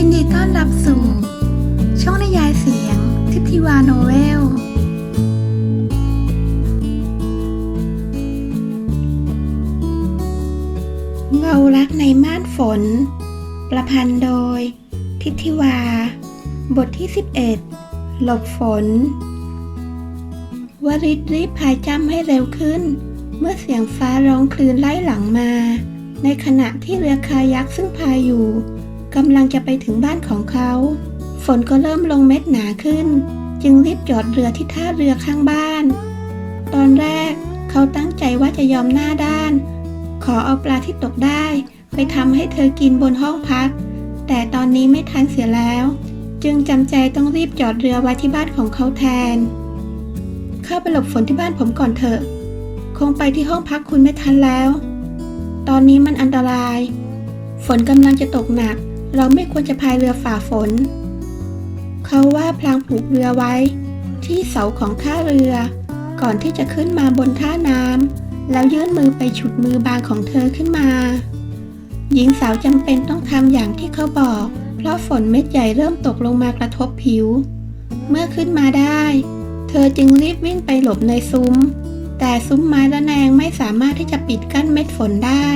ยินดีต้อนรับสู่ ช่องนิยายเสียง ทิพทิวาโนเวล เงารักในม่านฝน ประพันธ์โดย ทิพทิวา บทที่ 11 หลบฝน วริศรีบพายจำให้เร็วขึ้น เมื่อเสียงฟ้าร้องคลื่นไล่หลังมา ในขณะที่เรือคายักซึ่งพายอยู่ กำลังจะไปถึงบ้านของเขา ฝนก็เริ่มลงเม็ดหนาขึ้น จึงรีบจอดเรือที่ท่าเรือข้างบ้าน ตอนแรกเขาตั้งใจว่าจะยอมหน้าด้าน ขอเอาปลาที่ตกได้ ไปทำให้เธอกินบนห้องพัก แต่ตอนนี้ไม่ทันเสียแล้ว จึงจำใจต้องรีบจอดเรือไว้ที่บ้านของเขาแทน เข้าไปหลบฝนที่บ้านผมก่อนเถอะ คงไปที่ห้องพักคุณไม่ทันแล้ว ตอนนี้มันอันตราย ฝนกำลังจะตกหนัก เราไม่ควรจะพายเรือฝ่าฝน เขาว่าพลางผูกเรือไว้ ที่เสาของท่าเรือ ก่อนที่จะขึ้นมาบนท่าน้ำแล้วยื่นมือไปฉุดมือบางของเธอขึ้นมา หญิงสาวจำเป็นต้องทำอย่างที่เขาบอก เพราะฝนเม็ดใหญ่เริ่มตกลงมากระทบผิว เมื่อขึ้นมาได้ เธอจึงรีบวิ่งไปหลบในซุ้ม แต่ซุ้มไม้ระแนงไม่สามารถที่จะปิดกั้นเม็ดฝนได้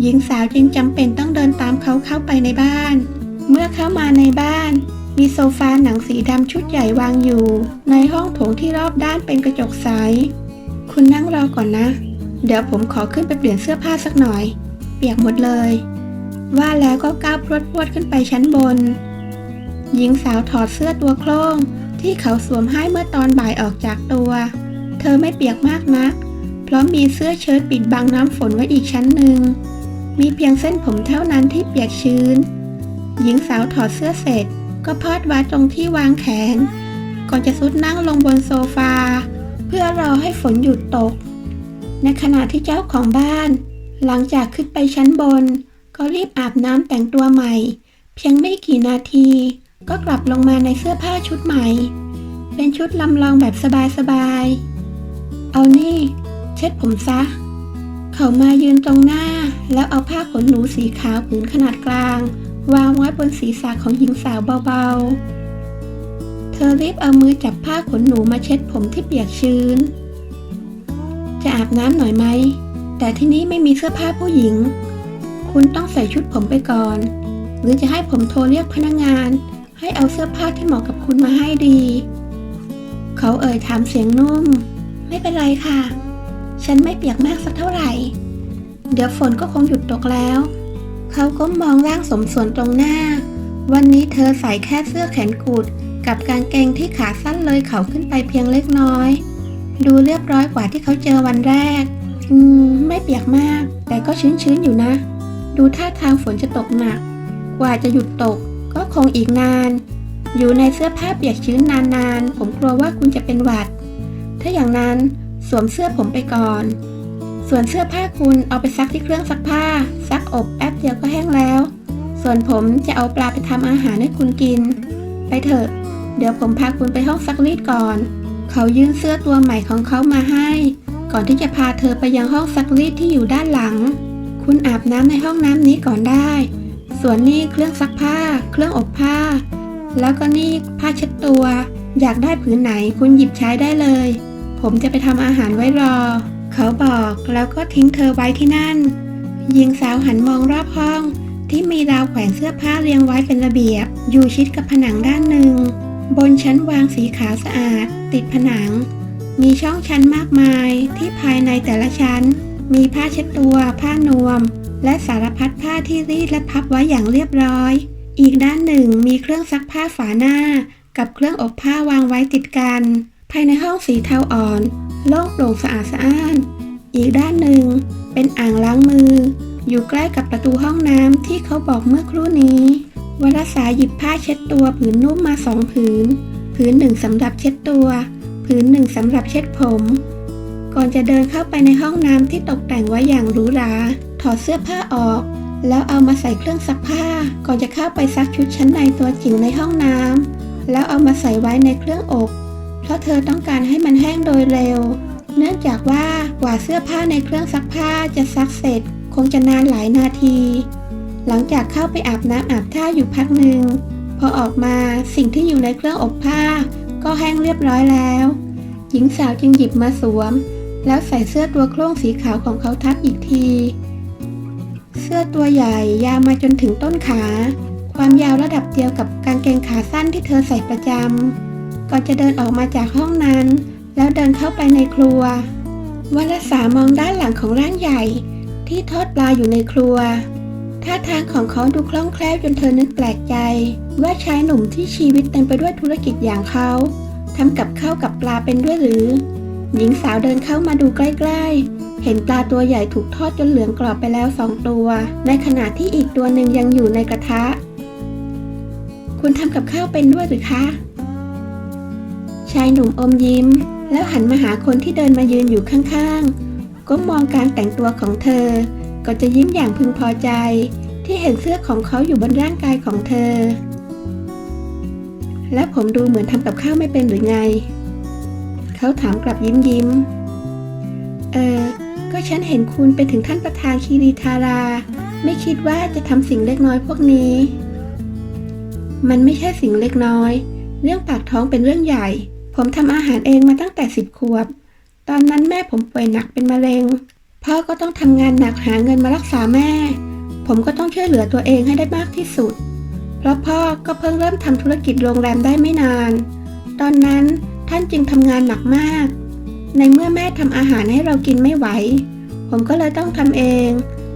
หญิงสาวจึงจำเป็นต้องเดินตามเขาเข้าไปในบ้าน เมื่อเข้ามาในบ้าน มีโซฟาหนังสีดำชุดใหญ่วางอยู่ ในห้องโถงที่รอบด้านเป็นกระจกใส คุณนั่งรอก่อนนะ เดี๋ยวผมขอขึ้นไปเปลี่ยนเสื้อผ้าสักหน่อย เปียกหมดเลย ว่าแล้วก็ก้าวพรวดพรวดขึ้นไปชั้นบน หญิงสาวถอดเสื้อตัวโคร่งที่เขาสวมให้เมื่อตอนบ่ายออกจากตัว เธอไม่เปียกมากนัก เพราะมีเสื้อเชิ้ตปิดบังน้ำฝนไว้อีกชั้นหนึ่ง มีเพียงเส้นผมเท่านั้นที่เปียกชื้น หญิงสาวถอดเสื้อเสร็จ ก็พอดว้ตรงที่วางแขน ก่อนจะซุดนั่งลงบนโซฟา เพื่อรอให้ฝนหยุดตก ในขณะที่เจ้าของบ้าน หลังจากขึ้นไปชั้นบน ก็รีบอาบน้ำแต่งตัวใหม่ เพียงไม่กี่นาที ก็กลับลงมาในเสื้อผ้าชุดใหม่ เป็นชุดลำลองแบบสบายๆเอานี่ เช็ดผมซะ เขามายืนตรงหน้า แล้วเอาผ้าขนหนูสีขาวผืนขนาดกลาง วางไว้บนศีรษะของหญิงสาวเบาๆ เธอรีบเอามือจับผ้าขนหนูมาเช็ดผมที่เปียกชื้น จะอาบน้ำหน่อยไหม แต่ที่นี่ไม่มีเสื้อผ้าผู้หญิง คุณต้องใส่ชุดผมไปก่อน หรือจะให้ผมโทรเรียกพนักงาน ให้เอาเสื้อผ้าที่เหมาะกับคุณมาให้ดี เขาเอ่ยถามเสียงนุ่ม ไม่เป็นไรค่ะ ฉันไม่เปียกมากสักเท่าไหร่ เดี๋ยวฝนก็คงหยุดตกแล้ว เขาก็มองร่างสมส่วนตรงหน้า วันนี้เธอใส่แค่เสื้อแขนกุด กับกางเกงที่ขาสั้นเลยเขาขึ้นไปเพียงเล็กน้อย ดูเรียบร้อยกว่าที่เขาเจอวันแรก อืม ไม่เปียกมาก แต่ก็ชื้นๆอยู่นะ ดูท่าทางฝนจะตกหนัก กว่าจะหยุดตก ก็คงอีกนาน อยู่ในเสื้อผ้าเปียกชื้นนานๆ ผมกลัวว่าคุณจะเป็นหวัด ถ้าอย่างนั้นสวมเสื้อผมไปก่อน ส่วนเสื้อผ้าคุณเอาไปซักที่เครื่องซักผ้า ซักอบแป๊บเดียวก็แห้งแล้ว ส่วนผมจะเอาปลาไปทำอาหารให้คุณกิน ไปเถอะ เดี๋ยวผมพาคุณไปห้องซักรีดก่อน เขายื่นเสื้อตัวใหม่ของเขามาให้ ก่อนที่จะพาเธอไปยังห้องซักรีดที่อยู่ด้านหลัง คุณอาบน้ำในห้องน้ำนี้ก่อนได้ ส่วนนี่เครื่องซักผ้า เครื่องอบผ้า แล้วก็นี่ผ้าเช็ดตัว อยากได้ผืนไหนคุณหยิบใช้ได้เลย ผมจะไปทำอาหารไว้รอ เขาบอกแล้วก็ทิ้งเธอไว้ที่นั่น หญิงสาวหันมองรอบห้อง ที่มีราวแขวนเสื้อผ้าเรียงไว้เป็นระเบียบ อยู่ชิดกับผนังด้านหนึ่ง บนชั้นวางสีขาวสะอาด ติดผนัง มีช่องชั้นมากมายที่ภายในแต่ละชั้น มีผ้าเช็ดตัว ผ้านวม และสารพัดผ้าที่รีดและพับไว้อย่างเรียบร้อย อีกด้านหนึ่งมีเครื่องซักผ้าฝาหน้า กับเครื่องอบผ้าวางไว้ติดกัน ภายในห้องสีเทาอ่อน โล่งโปร่งสะอาดสะอ้าน อีกด้านหนึ่ง เป็นอ่างล้างมือ อยู่ใกล้กับประตูห้องน้ำที่เขาบอกเมื่อครู่นี้วรสาหยิบผ้าเช็ดตัวผืนนุ่มมาสองผืน ผืนหนึ่งสำหรับเช็ดตัว ผืนหนึ่งสำหรับเช็ดผม ก่อนจะเดินเข้าไปในห้องน้ำที่ตกแต่งไว้อย่างหรูหรา ถอดเสื้อผ้าออก แล้วเอามาใส่เครื่องซักผ้า ก่อนจะเข้าไปซักชุดชั้นในตัวจิ๋วในห้องน้ำแล้วเอามาใส่ไว้ในเครื่องอบ เพราะเธอต้องการให้มันแห้งโดยเร็ว เนื่องจากว่ากว่าเสื้อผ้าในเครื่องซักผ้าจะซักเสร็จ คงจะนานหลายนาที หลังจากเข้าไปอาบน้ำอาบท่าอยู่พักหนึ่งพอออกมาสิ่งที่อยู่ในเครื่องอบผ้า ก็แห้งเรียบร้อยแล้ว หญิงสาวจึงหยิบมาสวม แล้วใส่เสื้อตัวโคร่งสีขาวของเขาทับอีกที เสื้อตัวใหญ่ยาวมาจนถึงต้นขา ความยาวระดับเดียวกับกางเกงขาสั้นที่เธอใส่ประจำ ก่อนจะเดินออกมาจากห้องนั้น แล้วเดินเข้าไปในครัววรสามองด้านหลังของร่างใหญ่ ที่ทอดปลาอยู่ในครัว ท่าทางของเขาดูคล่องแคล่วจนเธอนึกแปลกใจ ว่าชายหนุ่มที่ชีวิตเต็มไปด้วยธุรกิจอย่างเขาทำกับข้าวกับปลาเป็นด้วยหรือ หญิงสาวเดินเข้ามาดูใกล้ๆ เห็นปลาตัวใหญ่ถูกทอดจนเหลืองกรอบไปแล้วสองตัว ในขณะที่อีกตัวหนึ่งยังอยู่ในกระทะ คุณทำกับข้าวเป็นด้วยหรือคะ ชายหนุ่มอมยิ้ม แล้วหันมาหาคนที่เดินมายืนอยู่ข้างๆก็มองการแต่งตัวของเธอ ก็จะยิ้มอย่างพึงพอใจ ที่เห็นเสื้อของเขาอยู่บนร่างกายของเธอ และผมดูเหมือนทำกับข้าวไม่เป็นหรือไง เขาถามกลับยิ้มยิ้ม เออ ก็ฉันเห็นคุณไปถึงท่านประธานคีรีธารา ไม่คิดว่าจะทำสิ่งเล็กน้อยพวกนี้ มันไม่ใช่สิ่งเล็กน้อยเรื่องปากท้องเป็นเรื่องใหญ่ ผมทำอาหารเองมาตั้งแต่สิบขวบ ตอนนั้นแม่ผมป่วยหนักเป็นมะเร็ง พ่อก็ต้องทำงานหนักหาเงินมารักษาแม่ ผมก็ต้องช่วยเหลือตัวเองให้ได้มากที่สุด เพราะพ่อก็เพิ่งเริ่มทำธุรกิจโรงแรมได้ไม่นาน ตอนนั้นท่านจึงทำงานหนักมาก ในเมื่อแม่ทำอาหารให้เรากินไม่ไหว ผมก็เลยต้องทำเอง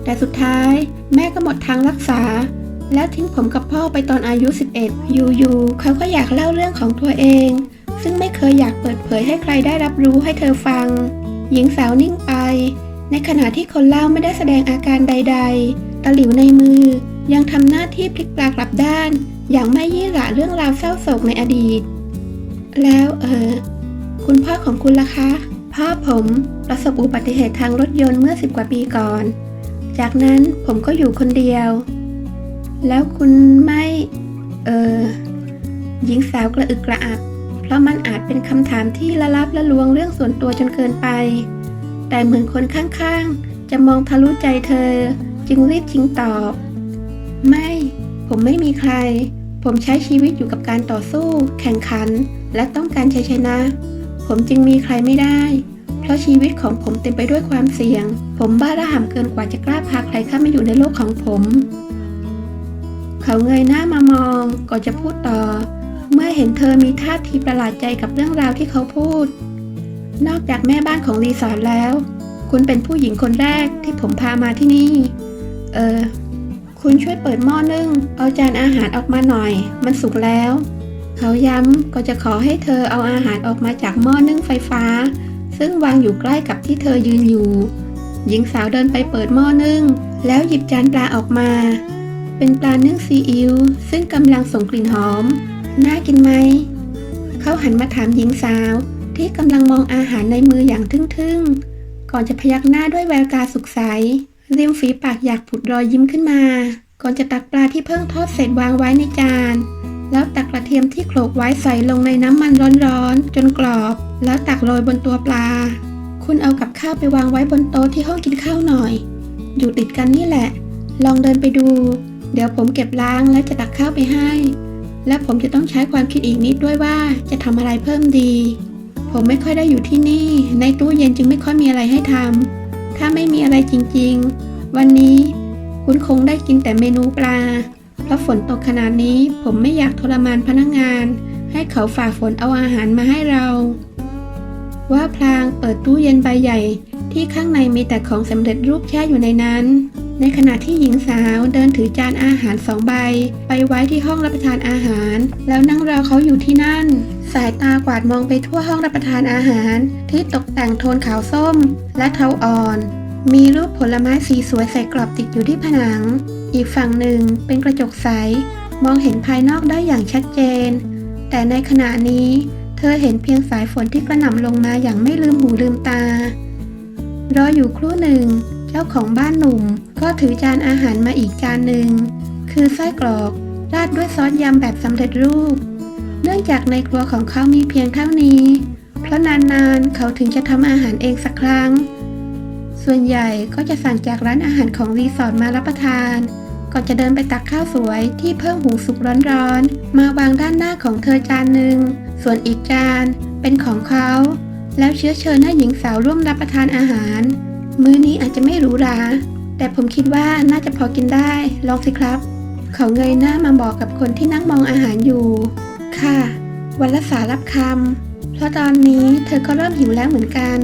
แต่สุดท้ายแม่ก็หมดทางรักษา แล้วทิ้งผมกับพ่อไปตอนอายุ 11 อยู่ๆเขาก็อยากเล่าเรื่องของตัวเอง ซึ่งไม่เคยอยากเปิดเผยให้ใครได้รับรู้ให้เธอฟัง หญิงสาวนิ่งไป ในขณะที่คนเล่าไม่ได้แสดงอาการใด ๆ ตะหลิวในมือ ยังทำหน้าที่พลิกปลากลับด้าน อย่างไม่ยี่หระเรื่องราวเศร้าโศกในอดีต แล้วเออ คุณพ่อของคุณล่ะคะ พ่อผมประสบอุบัติเหตุทางรถยนต์เมื่อสิบกว่าปีก่อน จากนั้นผมก็อยู่คนเดียว แล้วคุณไม่ เออหญิงสาวกระอึกกระอัก เพราะมันอาจเป็นคำถามที่ละลับละลวงเรื่องส่วนตัวจนเกินไป แต่เหมือนคนข้างๆ จะมองทะลุใจเธอ จึงรีบชิงตอบ ไม่ ผมไม่มีใคร ผมใช้ชีวิตอยู่กับการต่อสู้ แข่งขัน และต้องการชัยชนะ ผมจึงมีใครไม่ได้ เพราะชีวิตของผมเต็มไปด้วยความเสี่ยง ผมบ้าระห่ำเกินกว่าจะกล้าพาใครเข้ามาอยู่ในโลกของผม เขาเงยหน้ามามองก่อนจะพูดต่อ เมื่อเห็นเธอมีท่าทีประหลาดใจกับเรื่องราวที่เขาพูด นอกจากแม่บ้านของรีสอร์ทแล้ว คุณเป็นผู้หญิงคนแรกที่ผมพามาที่นี่ เออ คุณช่วยเปิดหม้อนึ่ง เอาจานอาหารออกมาหน่อย มันสุกแล้ว เขาย้ำก็จะขอให้เธอเอาอาหารออกมาจากหม้อนึ่งไฟฟ้า ซึ่งวางอยู่ใกล้กับที่เธอยืนอยู่ หญิงสาวเดินไปเปิดหม้อนึ่ง แล้วหยิบจานปลาออกมา เป็นปลานึ่งซีอิ๊วซึ่งกำลังส่งกลิ่นหอม น่ากินไหม เขาหันมาถามหญิงสาวที่กำลังมองอาหารในมืออย่างทึ่งๆ ก่อนจะพยักหน้าด้วยแววตาสุขใสริมฝีปากอยากผุดรอยยิ้มขึ้นมา ก่อนจะตักปลาที่เพิ่งทอดเสร็จวางไว้ในจาน แล้วตักกระเทียมที่โขลกไว้ใส่ลงในน้ำมันร้อนๆ จนกรอบ แล้วตักโรยบนตัวปลา คุณเอากับข้าวไปวางไว้บนโต๊ะที่ห้องกินข้าวหน่อย อยู่ติดกันนี่แหละ ลองเดินไปดู เดี๋ยวผมเก็บล้างและจะตักข้าวไปให้ และผมจะต้องใช้ความคิดอีกนิดด้วยว่าจะทำอะไรเพิ่มดี ผมไม่ค่อยได้อยู่ที่นี่ ในตู้เย็นจึงไม่ค่อยมีอะไรให้ทำถ้าไม่มีอะไรจริงๆ วันนี้คุณคงได้กินแต่เมนูปลา เพราะฝนตกขนาดนี้ผมไม่อยากทรมานพนักงงาน ให้เขาฝ่าฝนเอาอาหารมาให้เรา ว่าพลางเปิดตู้เย็นใบใหญ่ที่ข้างในมีแต่ของสำเร็จรูปแช่อยู่ในนั้น ในขณะที่หญิงสาวเดินถือจานอาหารสองใบ ไปไว้ที่ห้องรับประทานอาหาร แล้วนั่งรอเขาอยู่ที่นั่น สายตากวาดมองไปทั่วห้องรับประทานอาหาร ที่ตกแต่งโทนขาวส้ม และเทาอ่อน มีรูปผลไม้สีสวยใส่กรอบติดอยู่ที่ผนัง อีกฝั่งหนึ่งเป็นกระจกใส มองเห็นภายนอกได้อย่างชัดเจน แต่ในขณะนี้ เธอเห็นเพียงสายฝนที่กระหน่ำลงมาอย่างไม่ลืมหูลืมตารออยู่ครู่หนึ่ง เจ้าของบ้านหนุ่มก็ถือจานอาหารมาอีกจานหนึ่ง คือไส้กรอกราดด้วยซอสยำแบบสำเร็จรูป เนื่องจากในครัวของเขามีเพียงเท่านี้ เพราะนานๆเขาถึงจะทำอาหารเองสักครั้ง ส่วนใหญ่ก็จะสั่งจากร้านอาหารของรีสอร์ทมารับประทานก่อนจะเดินไปตักข้าวสวยที่เพิ่งหุงสุกร้อนๆ มาวางด้านหน้าของเธอจานหนึ่ง ส่วนอีกจานเป็นของเขา แล้วเชื้อเชิญให้หญิงสาวร่วมรับประทานอาหาร มื้อนี้อาจจะไม่หรูหรา แต่ผมคิดว่าน่าจะพอกินได้ ลองสิครับ เขาเงยหน้ามาบอกกับคนที่นั่งมองอาหารอยู่ ค่ะ วันละสารับคำ เพราะตอนนี้เธอก็เริ่มหิวแล้วเหมือนกัน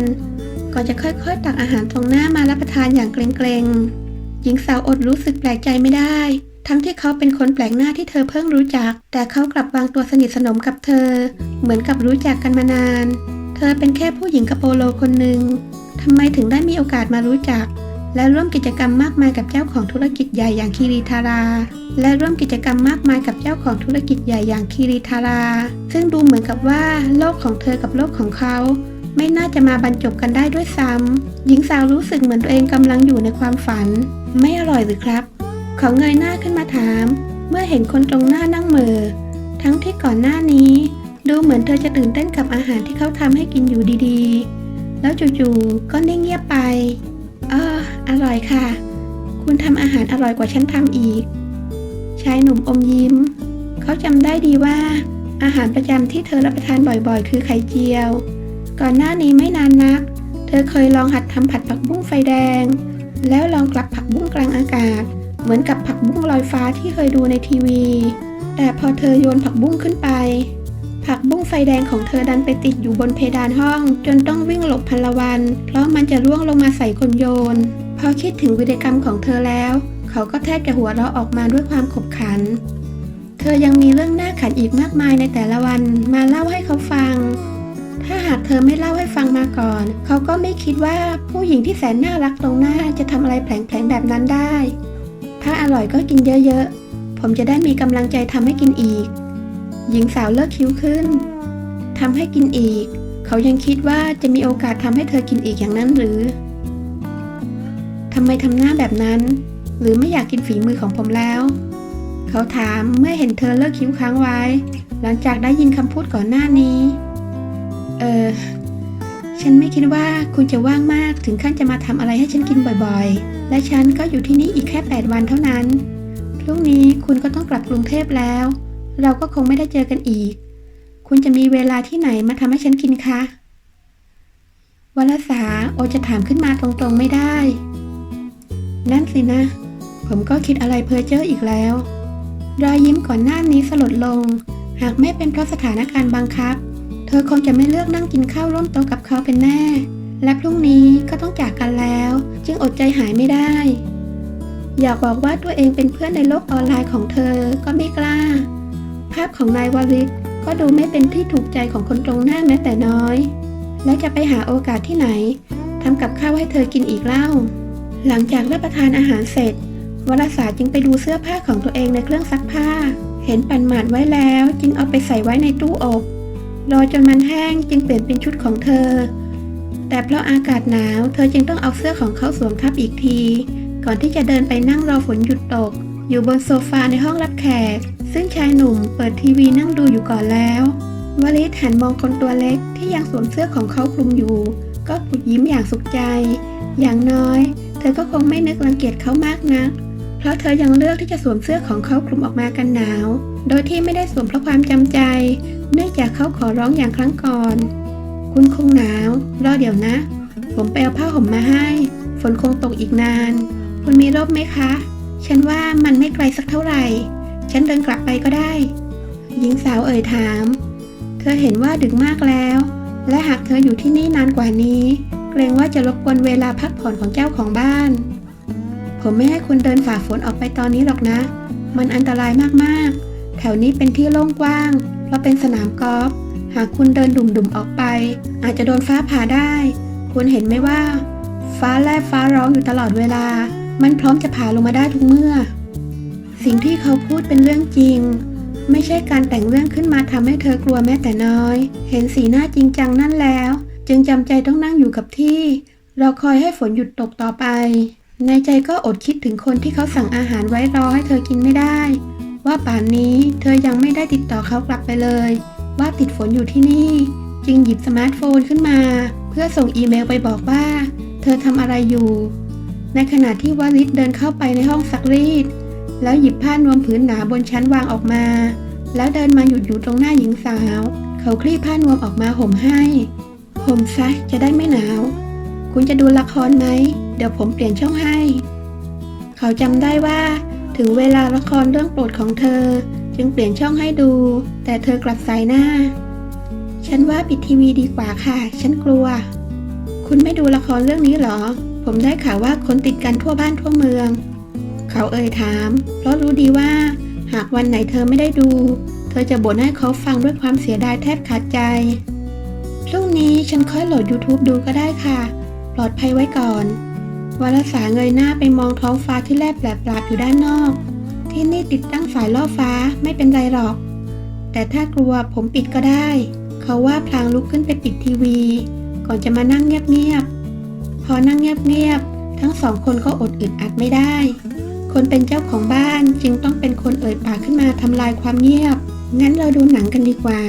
ก่อนจะค่อยๆ ตักอาหารตรงหน้ามารับประทานอย่างเกรงๆ หญิงสาวอดรู้สึกแปลกใจไม่ได้ ทั้งที่เขาเป็นคนแปลกหน้าที่เธอเพิ่งรู้จัก แต่เขากลับวางตัวสนิทสนมกับเธอ เหมือนกับรู้จักกันมานาน เธอเป็นแค่ผู้หญิงกระโปโลคนหนึ่ง ทำไมถึงได้มีโอกาสมารู้จัก และร่วมกิจกรรมมากมายกับเจ้าของธุรกิจใหญ่อย่างคีรีทารา และร่วมกิจกรรมมากมายกับเจ้าของธุรกิจใหญ่อย่างคีรีทารา ซึ่งดูเหมือนกับว่าโลกของเธอกับโลกของเขา ไม่น่าจะมาบรรจบกันได้ด้วยซ้ำหญิงสาวรู้สึกเหมือนตัวเองกำลังอยู่ในความฝัน ไม่อร่อยหรือครับ เขาเงยหน้าขึ้นมาถาม เมื่อเห็นคนตรงหน้านั่งเหมอทั้งที่ก่อนหน้านี้ ดูเหมือนเธอจะตื่นเต้นกับอาหารที่เขาทำให้กินอยู่ดีๆ แล้วจู่ๆก็นิ่งเงียบไปเอออร่อยค่ะ คุณทำอาหารอร่อยกว่าฉันทำอีก ชายหนุ่มอมยิ้ม เขาจำได้ดีว่า อาหารประจำที่เธอรับประทานบ่อยๆ คือไข่เจียว ก่อนหน้านี้ไม่นานนัก เธอเคยลองหัดทำผัดผักบุ้งไฟแดง แล้วลองกลับผักบุ้งกลางอากาศ เหมือนกับผักบุ้งลอยฟ้าที่เคยดูในทีวี แต่พอเธอโยนผักบุ้งขึ้นไป ผักบุ้งไฟแดงของเธอดันไปติดอยู่บนเพดานห้อง จนต้องวิ่งหลบพลวัน เพราะมันจะร่วงลงมาใส่คนโยน พอคิดถึงวิธีกรรมของเธอแล้ว เขาก็แทบจะหัวเราะออกมาด้วยความขบขัน เธอยังมีเรื่องน่าขันอีกมากมายในแต่ละวันมาเล่าให้เขาฟัง ถ้าหากเธอไม่เล่าให้ฟังมาก่อน เขาก็ไม่คิดว่าผู้หญิงที่แสนน่ารักตรงหน้าจะทำอะไรแผลงๆแบบนั้นได้ ถ้าอร่อยก็กินเยอะๆ ผมจะได้มีกำลังใจทำให้กินอีก หญิงสาวเลิกคิ้วขึ้นทำให้กินอีก เขายังคิดว่าจะมีโอกาสทำให้เธอกินอีกอย่างนั้นหรือทำไมทำหน้าแบบนั้น หรือไม่อยากกินฝีมือของผมแล้ว เขาถามเมื่อเห็นเธอเลิกคิ้วค้างไว้ หลังจากได้ยินคำพูดก่อนหน้านี้ เออฉันไม่คิดว่าคุณจะว่างมากถึงขั้นจะมาทำอะไรให้ฉันกินบ่อยๆ และฉันก็อยู่ที่นี่อีกแค่ 8 วันเท่านั้น พรุ่งนี้คุณก็ต้องกลับกรุงเทพแล้ว เราก็คงไม่ได้เจอกันอีก คุณจะมีเวลาที่ไหนมาทำให้ฉันกินคะวลสาโอจะถามขึ้นมาตรงๆไม่ได้ นั่นสินะ ผมก็คิดอะไรเพ้อเจ้ออีกแล้ว รอยยิ้มก่อนหน้านี้สลดลง หากไม่เป็นเพราะสถานการณ์บังคับ เธอคงจะไม่เลือกนั่งกินข้าวร่วมโต๊ะกับเขาเป็นแน่ และพรุ่งนี้ก็ต้องจากกันแล้ว จึงอดใจหายไม่ได้ อยากบอกว่าตัวเองเป็นเพื่อนในโลกออนไลน์ของเธอก็ไม่กล้า ภาพของนายวริศก็ดูไม่เป็นที่ถูกใจของคนตรงหน้าแม้แต่น้อย และจะไปหาโอกาสที่ไหนทำกับข้าวให้เธอกินอีกเล่า หลังจากรับประทานอาหารเสร็จ วรสาจึงไปดูเสื้อผ้าของตัวเองในเครื่องซักผ้า เห็นปั่นหมาดไว้แล้วจึงเอาไปใส่ไว้ในตู้อบรอจนมันแห้งจึงเปลี่ยนเป็นชุดของเธอ แต่เพราะอากาศหนาว เธอจึงต้องเอาเสื้อของเขาสวมทับอีกที ก่อนที่จะเดินไปนั่งรอฝนหยุดตก อยู่บนโซฟาในห้องรับแขก ซึ่งชายหนุ่มเปิดทีวีนั่งดูอยู่ก่อนแล้ววลิศหันมองคนตัวเล็กที่ยังสวมเสื้อของเขาคลุมอยู่ ก็ปุดยิ้มอย่างสุขใจ อย่างน้อย เธอก็คงไม่นึกรังเกียจเขามากนัก เพราะเธอยังเลือกที่จะสวมเสื้อของเขาคลุมออกมากันหนาว โดยที่ไม่ได้สวมเพราะความจำใจ เนื่องจากเขาขอร้องอย่างครั้งก่อน คุณคงหนาว รอเดี๋ยวนะ ผมไปเอาผ้าห่มมาให้ ฝนคงตกอีกนาน คุณมีร่มไหมคะ ฉันว่ามันไม่ไกลสักเท่าไหร่ ฉันเดินกลับไปก็ได้ หญิงสาวเอ่ยถาม เธอเห็นว่าดึกมากแล้ว และหากเธออยู่ที่นี่นานกว่านี้ เกรงว่าจะรบกวนเวลาพักผ่อนของเจ้าของบ้าน ผมไม่ให้คุณเดินฝ่าฝนออกไปตอนนี้หรอกนะ มันอันตรายมากๆ แถวนี้เป็นที่โล่งกว้างเพราะเป็นสนามกอล์ฟหากคุณเดินดุ่มๆออกไป อาจจะโดนฟ้าผ่าได้ คุณเห็นไหมว่า ฟ้าแลบฟ้าร้องอยู่ตลอดเวลา มันพร้อมจะผ่าลงมาได้ทุกเมื่อ สิ่งที่เขาพูดเป็นเรื่องจริง ไม่ใช่การแต่งเรื่องขึ้นมาทำให้เธอกลัวแม้แต่น้อย เห็นสีหน้าจริงจังนั่นแล้ว จึงจำใจต้องนั่งอยู่กับที่ รอคอยให้ฝนหยุดตกต่อไป ในใจก็อดคิดถึงคนที่เขาสั่งอาหารไว้รอให้เธอกินไม่ได้ ว่าป่านนี้เธอยังไม่ได้ติดต่อเขากลับไปเลย ว่าติดฝนอยู่ที่นี่ จึงหยิบสมาร์ทโฟนขึ้นมา เพื่อส่งอีเมลไปบอกว่า เธอทำอะไรอยู่ ในขณะที่วลิศเดินเข้าไปในห้องซักรีด แล้วหยิบผ้านวมผืนหนาบนชั้นวางออกมา แล้วเดินมาหยุดอยู่ตรงหน้าหญิงสาว เขาคลี่ผ้านวมออกมาห่มให้ห่มซะจะได้ไม่หนาว คุณจะดูละครไหม เดี๋ยวผมเปลี่ยนช่องให้ เขาจำได้ว่า ถึงเวลาละครเรื่องโปรดของเธอ จึงเปลี่ยนช่องให้ดู แต่เธอกลับสายหน้า ฉันว่าปิดทีวีดีกว่าค่ะ ฉันกลัว คุณไม่ดูละครเรื่องนี้หรอ ผมได้ข่าวว่าคนติดกันทั่วบ้านทั่วเมือง เขาเอ่ยถาม เพราะรู้ดีว่า หากวันไหนเธอไม่ได้ดู เธอจะบ่นให้เขาฟังด้วยความเสียดายแทบขาดใจ พรุ่งนี้ฉันค่อยโหลด YouTube ดูก็ได้ค่ะ ปลอดภัยไว้ก่อนวารสาเงยหน้าไปมองท้องฟ้าที่แลบแปลบปราบอยู่ด้านนอก ที่นี่ติดตั้งสายล่อฟ้าไม่เป็นไรหรอก แต่ถ้ากลัวผมปิดก็ได้ เขาว่าพลางลุกขึ้นไปปิดทีวี ก่อนจะมานั่งเงียบๆ พอนั่งเงียบๆ ทั้งสองคนก็อดอึดอัดไม่ได้ คนเป็นเจ้าของบ้านจึงต้องเป็นคนเอ่ยปากขึ้นมาทำลายความเงียบ งั้นเราดูหนังกันดีกว่า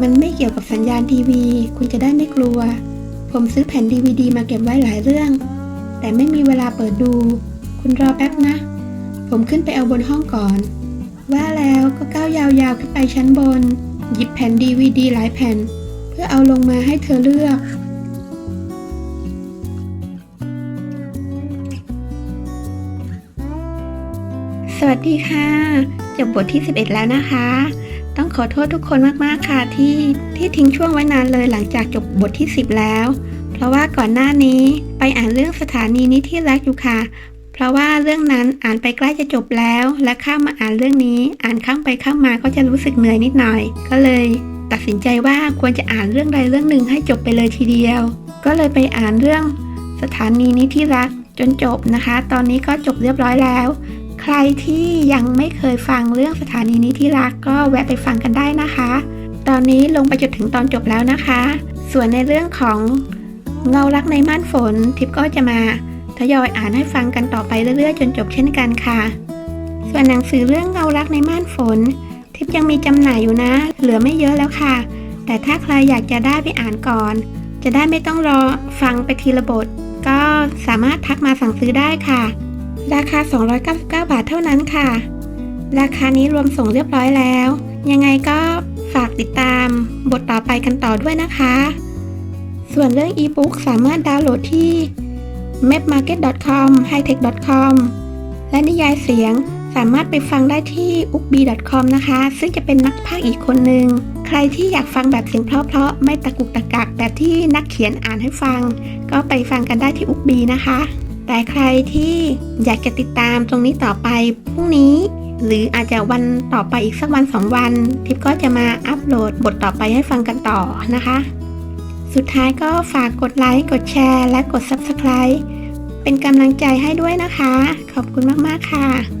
มันไม่เกี่ยวกับสัญญาณทีวี คุณจะได้ไม่กลัว ผมซื้อแผ่นดีวดีมาเก็บไว้หลายเรื่อง แต่ไม่มีเวลาเปิดดู คุณรอแป๊บนะ ผมขึ้นไปเอาบนห้องก่อน ว่าแล้วก็ก้าวยาวๆขึ้นไปชั้นบน หยิบแผ่นดีวดีหลายแผ่น เพื่อเอาลงมาให้เธอเลือก วัสดีค่ะ จบบทที่ 11 แล้วนะคะ ต้องขอโทษทุกคนมากๆค่ะที่ที่ทิ้งช่วงไว้นานเลยหลังจากจบบทที่ 10 แล้ว เพราะว่าก่อนหน้านี้ไปอ่านเรื่องสถานีนี้ที่รักอยู่ค่ะ เพราะว่าเรื่องนั้นอ่านไปใกล้จะจบแล้ว และข้ามมาอ่านเรื่องนี้ อ่านข้ามไปข้ามมาก็จะรู้สึกเหนื่อยนิดหน่อย ก็เลย ตัดสินใจว่าควรจะอ่านเรื่องใดเรื่องหนึ่งให้จบไปเลยทีเดียว ก็เลยไปอ่านเรื่อง สถานีนี้ที่รักจนจบนะคะ ตอนนี้ก็จบเรียบร้อยแล้ว ใครที่ยังไม่เคยฟังเรื่องสถานีนี้ที่รักก็แวะไปฟังกันได้นะคะ ตอนนี้ลงไปจนถึงตอนจบแล้วนะคะ ส่วนในเรื่องของเงารักในม่านฝน ทิปก็จะมาทยอยอ่านให้ฟังกันต่อไปเรื่อยๆ จนจบเช่นกันค่ะ ส่วนหนังสือเรื่องเงารักในม่านฝน ทิปยังมีจำหน่ายอยู่นะ เหลือไม่เยอะแล้วค่ะ แต่ถ้าใครอยากจะได้ไปอ่านก่อน จะได้ไม่ต้องรอฟังไปทีละบท ก็สามารถทักมาสั่งซื้อได้ค่ะ ราคา 299 บาทเท่านั้นค่ะ ราคานี้รวมส่งเรียบร้อยแล้ว ยังไงก็ฝากติดตามบทต่อไปกันต่อด้วยนะคะ ส่วนเรื่องอีบุ๊กสามารถดาวน์โหลดที่ mapmarket.com hightech.com และนิยายเสียงสามารถไปฟังได้ที่ ukbi.com นะคะ ซึ่งจะเป็นนักพากย์อีกคนหนึ่ง ใครที่อยากฟังแบบเสียงเพราะๆ ไม่ตะกุกตะกักแบบที่นักเขียนอ่านให้ฟัง ก็ไปฟังกันได้ที่ ukbi นะคะ แต่ใครที่อยากจะติดตามตรงนี้ต่อไปพรุ่งนี้ หรืออาจจะวันต่อไปอีกสักวันสองวัน ทิปก็จะมาอัปโหลดบทต่อไปให้ฟังกันต่อนะคะ สุดท้ายก็ฝากกดไลค์กดแชร์ และกด Subscribe เป็นกำลังใจให้ด้วยนะคะ ขอบคุณมาก ๆ ค่ะ